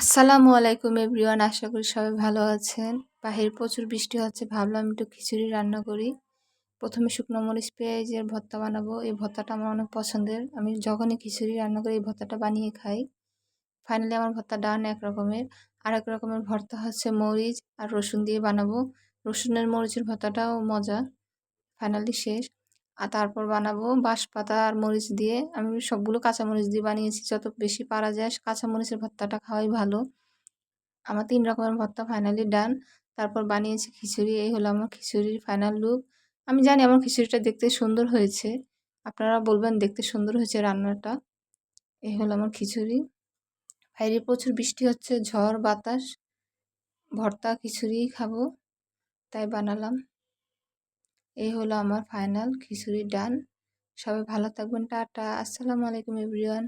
আসসালামু আলাইকুম এভরিওয়ান, আশা করি সবাই ভালো আছেন। বাহির প্রচুর বৃষ্টি হচ্ছে, ভাবলাম একটু খিচুড়ি রান্না করি। প্রথমে শুকনো মরিচ পেঁয়াজের ভর্তা বানাবো। এই ভর্তাটা আমার অনেক পছন্দের। আমি যখনই খিচুড়ি রান্না করি, এই ভর্তাটা বানিয়ে খাই। ফাইনালি আমার ভর্তা ডান এক রকমের আর এক রকমের ভর্তা হচ্ছে মরিচ আর রসুন দিয়ে বানাবো। রসুনের মরিচের ভর্তাটাও মজা। ফাইনালি শেষ। আর তারপর বানাবো বাঁশপাতা আর মরিচ দিয়ে। আমি সবগুলো কাঁচামরিচ দিয়ে বানিয়েছি। যত বেশি পারা যায় কাঁচামরিচের ভর্তাটা খাওয়াই ভালো। আমার তিন রকমের ভর্তা ফাইনালি ডান তারপর বানিয়েছি খিচুড়ি। এই হলো আমার খিচুড়ির ফাইনাল লুক আমি জানি আমার খিচুড়িটা দেখতে সুন্দর হয়েছে। আপনারা বলবেন দেখতে সুন্দর হয়েছে রান্নাটা। এই হলো আমার খিচুড়ি। বাইরে প্রচুর বৃষ্টি হচ্ছে, ঝড়, বাতাস। ভর্তা খিচুড়ি খাব। তাই বানালাম। এই হলো আমার ফাইনাল খিচুড়ি ডান সবাই ভালো থাকবেন টাটা। আসসালামু আলাইকুম এভরিওয়ান